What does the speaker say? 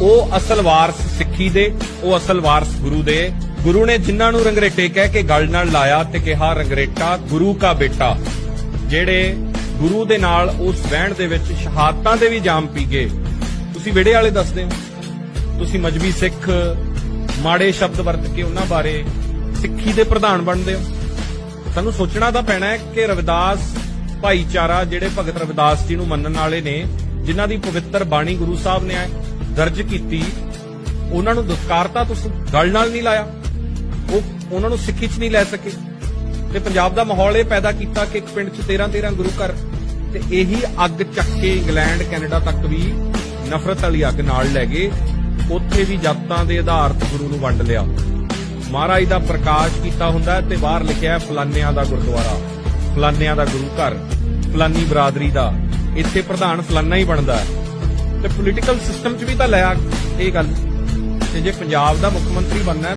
ਉਹ ਅਸਲ ਵਾਰਸ ਸਿੱਖੀ ਦੇ, ਉਹ ਅਸਲ ਵਾਰਸ ਗੁਰੂ ਦੇ। ਗੁਰੂ ਨੇ ਜਿਨ੍ਹਾਂ ਨੂੰ ਰੰਗਰੇਟੇ ਕਹਿ ਕੇ ਗਲ ਨਾਲ ਲਾਇਆ ਤੇ ਕਿਹਾ, ਰੰਗਰੇਟਾ, ਗੁਰੂ ਕਾ ਬੇਟਾ। ਜਿਹੜੇ ਗੁਰੂ ਦੇ ਨਾਲ ਉਸ ਵਹਿਣ ਦੇ ਵਿੱਚ ਸ਼ਹਾਦਤਾਂ ਦੇ ਵੀ ਜਾਮ ਪੀ ਗਏ। ਤੁਸੀਂ ਵਿੜੇ ਵਾਲੇ ਦੱਸਦੇ ਹੋ? ਤੁਸੀਂ ਮਜਬੀ ਸਿੱਖ, ਮਾੜੇ ਸ਼ਬਦ ਵਰਤ ਕੇ ਉਹਨਾਂ ਬਾਰੇ ਸਿੱਖੀ ਦੇ ਪ੍ਰਧਾਨ ਬਣਦੇ ਹੋ? ਸਾਨੂੰ ਸੋਚਣਾ ਤਾਂ ਪੈਣਾ ਹੈ ਕਿ ਰਵਿਦਾਸ ਭਾਈਚਾਰਾ, ਜਿਹੜੇ ਭਗਤ ਰਵਿਦਾਸ ਜੀ ਨੂੰ ਮੰਨਣ ਵਾਲੇ ਨੇ ਜਿਨ੍ਹਾਂ ਦੀ ਪਵਿੱਤਰ ਬਾਣੀ ਗੁਰੂ ਸਾਹਿਬ ਨੇ ਦਰਜ ਕੀਤੀ, ਉਹਨਾਂ ਨੂੰ ਦੁਸਕਾਰਤਾ ਤੁਸੀਂ ਗਲ ਨਾਲ ਨਹੀਂ ਲਾਇਆ। ਉਹ ਉਹਨਾਂ ਨੂੰ ਸਿੱਖੀ 'ਚ ਨਹੀਂ ਲੈ ਸਕੇ। ਤੇ ਪੰਜਾਬ ਦਾ ਮਾਹੌਲ ਇਹ ਪੈਦਾ ਕੀਤਾ ਕਿ ਇੱਕ ਪਿੰਡ 'ਚ 13 13 ਗੁਰੂ ਘਰ ਤੇ ਇਹੀ ਅੱਗ ਚੱਕ ਕੇ ਇੰਗਲੈਂਡ, ਕੈਨੇਡਾ ਤੱਕ ਵੀ ਨਫ਼ਰਤ ਵਾਲੀ ਅੱਗ ਨਾਲ ਲੈ ਗਏ। ਉੱਥੇ ਵੀ ਜਾਤਾਂ ਦੇ ਆਧਾਰ ਤੇ ਗੁਰੂ ਨੂੰ ਵੰਡ ਲਿਆ। ਮਹਾਰਾਜ ਦਾ ਪ੍ਰਕਾਸ਼ ਕੀਤਾ ਹੁੰਦਾ ਤੇ ਬਾਹਰ ਲਿਖਿਆ ਫਲਾਨਿਆਂ ਦਾ ਗੁਰਦੁਆਰਾ। ਫਲਾਨਿਆਂ ਦਾ ਗੁਰੂ ਘਰ, ਫਲਾਨੀ ਬਰਾਦਰੀ ਦਾ। ਇੱਥੇ ਪ੍ਰਧਾਨ ਫਲਾਨਾ ਹੀ ਬਣਦਾ ਤੇ ਪੋਲੀਟੀਕਲ ਸਿਸਟਮ 'ਚ ਵੀ ਤਾਂ ਲਿਆ ਇਹ ਗੱਲ। ਤੇ ਜੇ ਪੰਜਾਬ ਦਾ ਮੁੱਖ ਮੰਤਰੀ ਬਣਨਾ